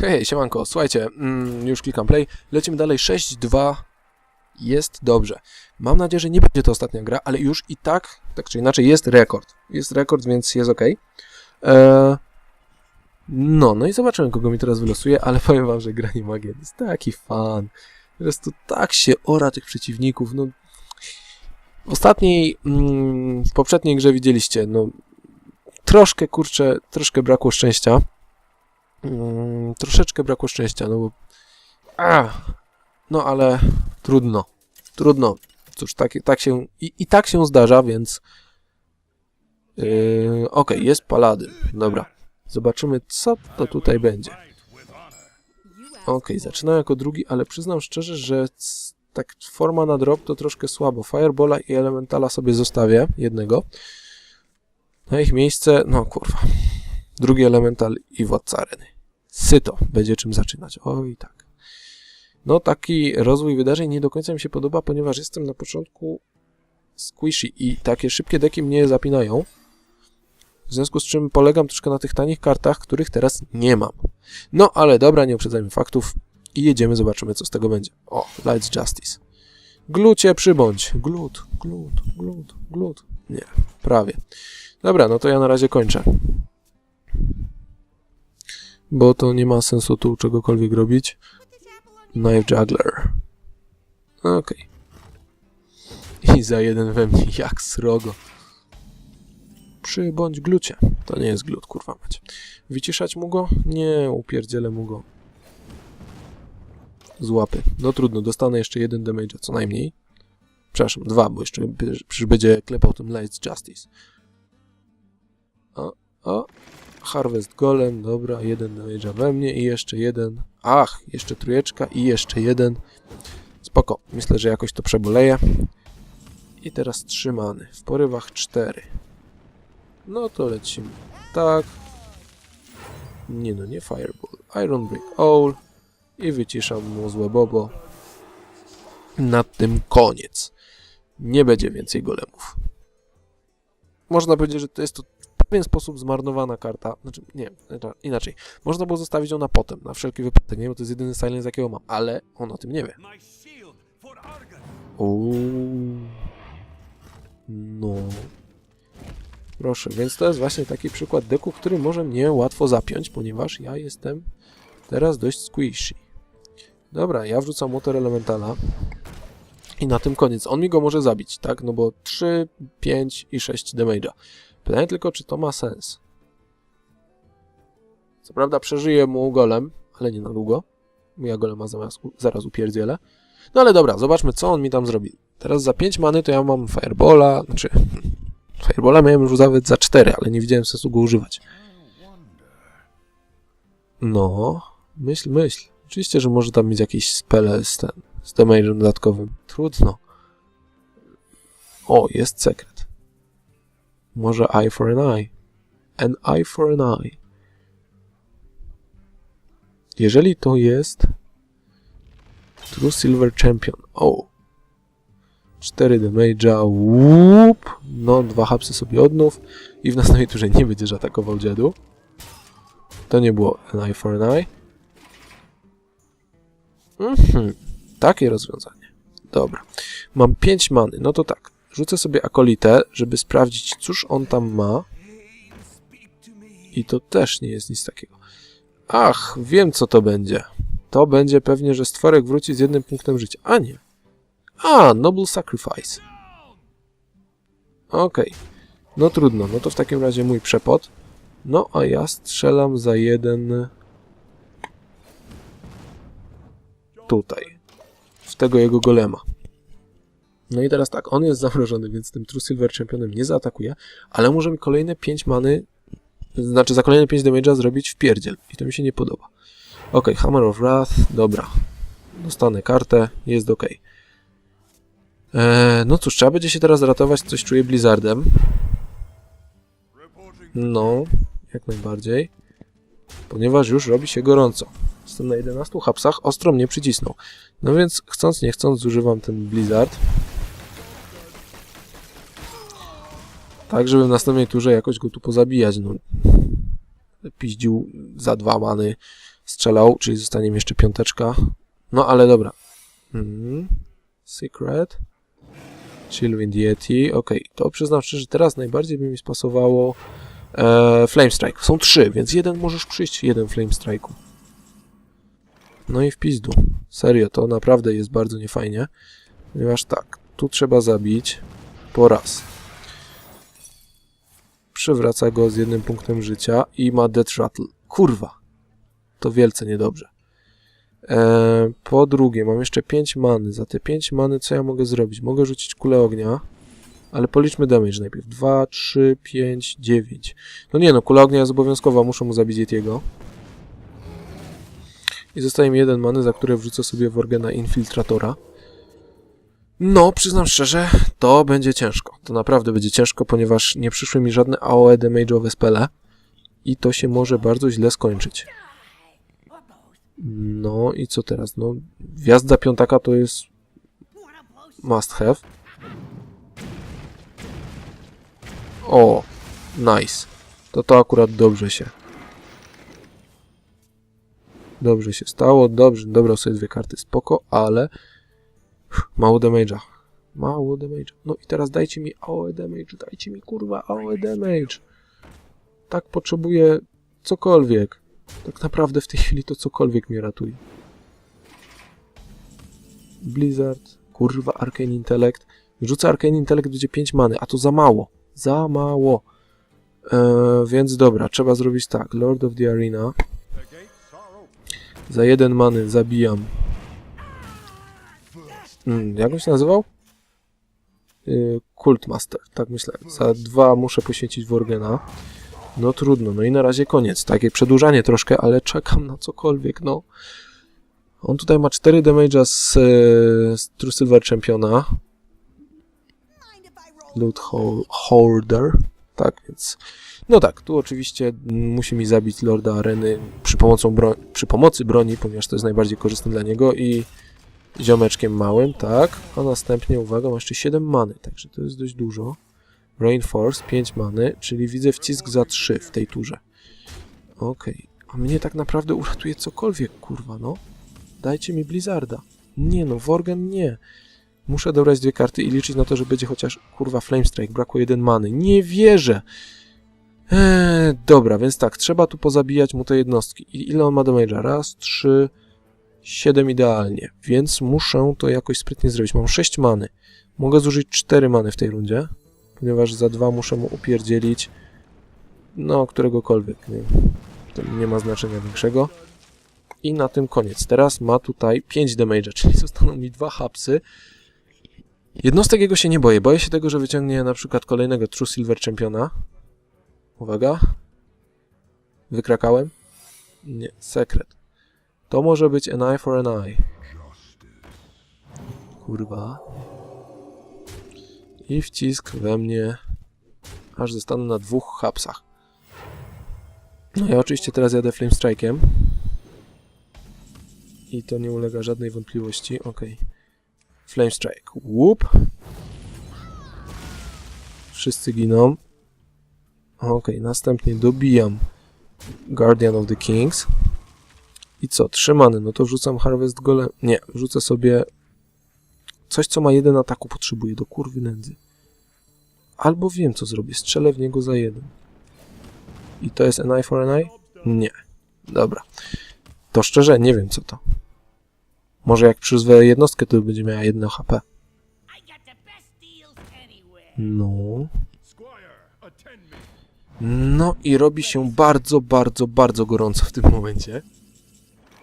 Hej, siemanko, słuchajcie, mm, już klikam play, lecimy dalej, 6-2, jest dobrze. Mam nadzieję, że nie będzie to ostatnia gra, ale już i tak, tak czy inaczej, jest rekord. Jest rekord, więc jest ok. Eee, no, no i zobaczymy, kogo mi teraz wylosuje, ale powiem wam, że granie magię jest taki fan. Po prostu tak się ora tych przeciwników, no... W ostatniej, mm, w poprzedniej grze widzieliście, no... Troszkę, kurczę, troszkę brakło szczęścia. Mm, troszeczkę brakło szczęścia, no bo... A, no ale trudno, trudno. Cóż, tak, tak się... I, I tak się zdarza, więc... Yy, Okej, jest paladyn. Dobra. Zobaczymy, co to tutaj będzie. Okej, zaczynam jako drugi, ale przyznam szczerze, że tak forma na drop to troszkę słabo. Firebola i Elementala sobie zostawię, jednego. Na ich miejsce, no kurwa. Drugi Elemental i Władca Areny. Syto, będzie czym zaczynać. Oj, tak. No, taki rozwój wydarzeń nie do końca mi się podoba, ponieważ jestem na początku squishy i takie szybkie deki mnie zapinają. W związku z czym polegam troszkę na tych tanich kartach, których teraz nie mam. No, ale dobra, nie uprzedzajmy faktów i jedziemy, zobaczymy, co z tego będzie. O, Lights Justice. Glucie przybądź. Glut, glut, glut, glut. Nie, prawie. Dobra, no to ja na razie kończę. Bo to nie ma sensu tu czegokolwiek robić. Knife Juggler. Okej. I za jeden we mnie, jak srogo. Przybądź glucie. To nie jest glut, kurwa mać. Wyciszać mu go? Nie, upierdzielę mu go. Z łapy. No trudno, dostanę jeszcze jeden damage'a co najmniej. Przepraszam, dwa, bo jeszcze przecież będzie klepał tym Lights Justice. O, o. Harvest Golem, dobra, jeden damage'a we mnie i jeszcze jeden. Ach, jeszcze trójeczka i jeszcze jeden. Spoko, myślę, że jakoś to przeboleję. I teraz trzymany. W porywach cztery. No to lecimy. Tak. Nie no, nie Fireball. Iron Brick Owl. I wyciszam mu złe bobo. Na tym koniec. Nie będzie więcej golemów. Można powiedzieć, że to jest to pewien sposób zmarnowana karta. Znaczy, nie, znaczy, inaczej. Można było zostawić ją na potem, na wszelki wypadek, nie? Bo to jest jedyny silence, jakiego mam. Ale on o tym nie wie. Uuu. No. Proszę, więc to jest właśnie taki przykład deku, który może mnie łatwo zapiąć, ponieważ ja jestem teraz dość squishy. Dobra, ja wrzucam Water Elementala i na tym koniec. On mi go może zabić, tak? No bo 3, 5 i 6 damage'a. Pytanie tylko, czy to ma sens. Co prawda przeżyje mu golem, ale nie na długo. Ja golema zaraz, zaraz upierdzielę. No ale dobra, zobaczmy, co on mi tam zrobił. Teraz za 5 many to ja mam Firebola, znaczy... Firebola miałem już nawet za 4, ale nie widziałem sensu go używać. No, myśl, myśl. Oczywiście, że może tam mieć jakieś spele z, ten, z dodatkowym. Trudno. O, jest sekret. Może eye for an eye. An eye for an eye. Jeżeli to jest True Silver Champion. O. 4 damage'a. Łup. No, dwa hapsy sobie odnów. I w następnej turze nie będziesz atakował dziadu. To nie było an eye for an eye. Mhm. Takie rozwiązanie. Dobra. Mam 5 many. No to tak. Rzucę sobie akolitę, żeby sprawdzić, cóż on tam ma. I to też nie jest nic takiego. Ach, wiem co to będzie. To będzie pewnie, że stworek wróci z jednym punktem życia. A nie. A, Noble Sacrifice. Okej. No trudno, no to w takim razie mój przepot. No a ja strzelam za jeden... Tutaj. W tego jego golema. No i teraz tak, on jest zamrożony, więc tym True Silver Championem nie zaatakuje, ale może mi kolejne 5 many, znaczy za kolejne 5 damage'a zrobić w pierdziel. I to mi się nie podoba. Ok, Hammer of Wrath, dobra. Dostanę kartę, jest ok. Eee, no cóż, trzeba będzie się teraz ratować, coś czuję Blizzardem. No, jak najbardziej. Ponieważ już robi się gorąco. Jestem na 11 hapsach, ostro mnie przycisnął. No więc chcąc nie chcąc zużywam ten Blizzard. Tak, żeby w następnej turze jakoś go tu pozabijać. No, piździł za dwa many strzelał, czyli zostanie mi jeszcze piąteczka. No ale dobra. Mhm. Secret. Chillwind Yeti. Okej, to przyznam że teraz najbardziej by mi spasowało e, Flame Strike. Są trzy, więc jeden możesz przyjść, jeden Flame Strike'u. No i w pizdu. Serio, to naprawdę jest bardzo niefajnie. Ponieważ tak, tu trzeba zabić po raz. Przywraca go z jednym punktem życia i ma Death Rattle. Kurwa. To wielce niedobrze. E, po drugie, mam jeszcze 5 many. Za te 5 many co ja mogę zrobić? Mogę rzucić kulę ognia, ale policzmy damage najpierw. 2, 3, 5, 9. No nie no, kula ognia jest obowiązkowa, muszę mu zabić Yetiego. I zostaje mi jeden many, za które wrzucę sobie Worgena Infiltratora. No, przyznam szczerze, to będzie ciężko. To naprawdę będzie ciężko, ponieważ nie przyszły mi żadne AOE damage'owe spele i to się może bardzo źle skończyć. No i co teraz? No, wjazd za piątaka to jest must have. O, nice. To to akurat dobrze się. Dobrze się stało, dobrze, dobrał sobie dwie karty, spoko, ale mało damage'a. Mało damage'a. No i teraz dajcie mi AOE damage, dajcie mi kurwa AOE damage. Tak potrzebuję cokolwiek. Tak naprawdę w tej chwili to cokolwiek mnie ratuje. Blizzard, kurwa Arcane Intellect. Rzucę Arcane Intellect, będzie 5 many, a to za mało. Za mało. Eee, więc dobra, trzeba zrobić tak. Lord of the Arena. Za jeden many zabijam. Mm, jak on się nazywał? Kultmaster, tak myślę. Za dwa muszę poświęcić Worgena. No trudno, no i na razie koniec. Takie przedłużanie troszkę, ale czekam na cokolwiek, no. On tutaj ma 4 damage'a z, e, z True Championa. Loot Hol- Holder. Tak, więc... No tak, tu oczywiście musi mi zabić Lorda Areny przy, pomocą przy pomocy broni, ponieważ to jest najbardziej korzystne dla niego i ziomeczkiem małym, tak. A następnie, uwaga, ma jeszcze 7 many, także to jest dość dużo. Rainforce, 5 many, czyli widzę wcisk za 3 w tej turze. Okej, a mnie tak naprawdę uratuje cokolwiek, kurwa, no. Dajcie mi Blizzarda. Nie no, Worgen nie. Muszę dobrać dwie karty i liczyć na to, że będzie chociaż, kurwa, Flamestrike, brakuje jeden many. Nie wierzę! Eee, dobra, więc tak, trzeba tu pozabijać mu te jednostki. I ile on ma damage'a? Raz, trzy, siedem idealnie. Więc muszę to jakoś sprytnie zrobić. Mam 6 many. Mogę zużyć 4 many w tej rundzie, ponieważ za dwa muszę mu upierdzielić no, któregokolwiek. Nie, to nie ma znaczenia większego. I na tym koniec. Teraz ma tutaj 5 damage'a, czyli zostaną mi dwa hapsy. Jednostek jego się nie boję. Boję się tego, że wyciągnie na przykład kolejnego True Silver Championa. Uwaga. Wykrakałem? Nie, sekret. To może być an eye for an eye. Kurwa. I wcisk we mnie, aż zostanę na dwóch hapsach. No ja oczywiście teraz jadę Flame Strike'iem. I to nie ulega żadnej wątpliwości. Ok. Flame Strike. Whoop. Wszyscy giną. Ok, następnie dobijam Guardian of the Kings. I co? Trzymany. No to wrzucam Harvest Golem. Nie, wrzucę sobie coś, co ma jeden ataku, potrzebuję do kurwy nędzy. Albo wiem, co zrobię. Strzelę w niego za jeden. I to jest an eye for an eye? Nie. Dobra. To szczerze, nie wiem, co to. Może jak przyzwę jednostkę, to będzie miała jedno HP. No. No i robi się bardzo, bardzo, bardzo gorąco w tym momencie.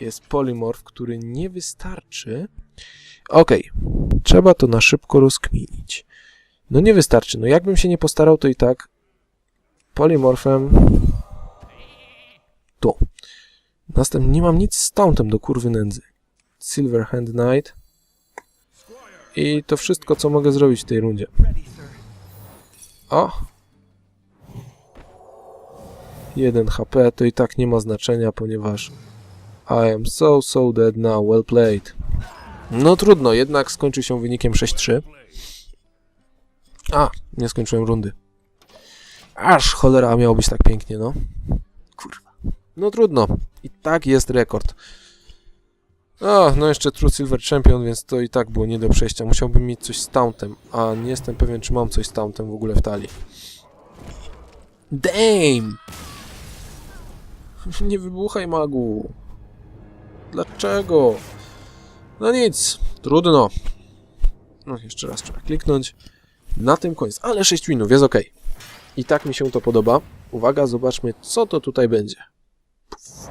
Jest polimorf, który nie wystarczy. Okej, trzeba to na szybko rozkminić. No nie wystarczy. No jakbym się nie postarał, to i tak polimorfem tu. Następnie nie mam nic z do kurwy nędzy. Silver Hand Knight. I to wszystko, co mogę zrobić w tej rundzie. O! 1 HP to i tak nie ma znaczenia, ponieważ I am so, so dead now, well played. No trudno, jednak skończy się wynikiem 6-3. A, nie skończyłem rundy. Aż cholera, miało być tak pięknie, no. Kurwa. No trudno. I tak jest rekord. A, no jeszcze True Silver Champion, więc to i tak było nie do przejścia. Musiałbym mieć coś z Tauntem, a nie jestem pewien, czy mam coś z Tauntem w ogóle w talii. Damn! Nie wybuchaj, magu. Dlaczego? No nic, trudno. No, jeszcze raz trzeba kliknąć. Na tym koniec. Ale 6 winów, jest ok. I tak mi się to podoba. Uwaga, zobaczmy, co to tutaj będzie. Puf.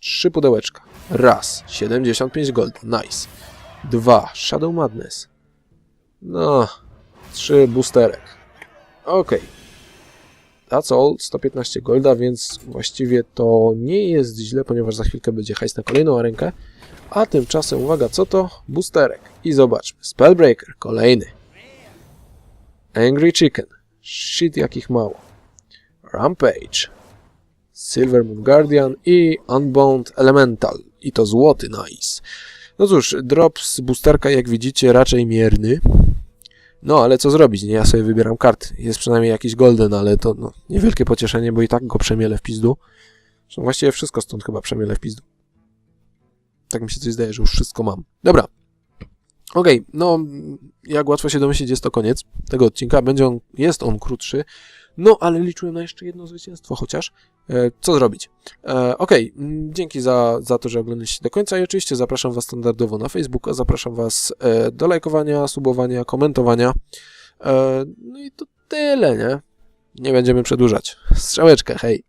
Trzy pudełeczka. Raz, 75 gold, nice. Dwa, Shadow Madness. No, trzy boosterek. Ok. That's all, 115 golda, więc właściwie to nie jest źle, ponieważ za chwilkę będzie hajs na kolejną rękę. A tymczasem, uwaga, co to? Boosterek. I zobaczmy. Spellbreaker, kolejny. Angry Chicken. Shit, jakich mało. Rampage. Silver Moon Guardian i Unbound Elemental. I to złoty, nice. No cóż, drop z boosterka, jak widzicie, raczej mierny. No, ale co zrobić, nie? Ja sobie wybieram karty. Jest przynajmniej jakiś golden, ale to no, niewielkie pocieszenie, bo i tak go przemielę w pizdu. Zresztą właściwie wszystko stąd chyba przemielę w pizdu. Tak mi się coś zdaje, że już wszystko mam. Dobra. Okej, no jak łatwo się domyślić, jest to koniec tego odcinka. Będzie on, jest on krótszy. No, ale liczyłem na jeszcze jedno zwycięstwo chociaż. E, co zrobić? E, Okej, mm, dzięki za, za to, że oglądaliście do końca i oczywiście zapraszam Was standardowo na Facebooka, zapraszam Was e, do lajkowania, subowania, komentowania. No i to tyle, nie? Nie będziemy przedłużać. Strzałeczkę, hej!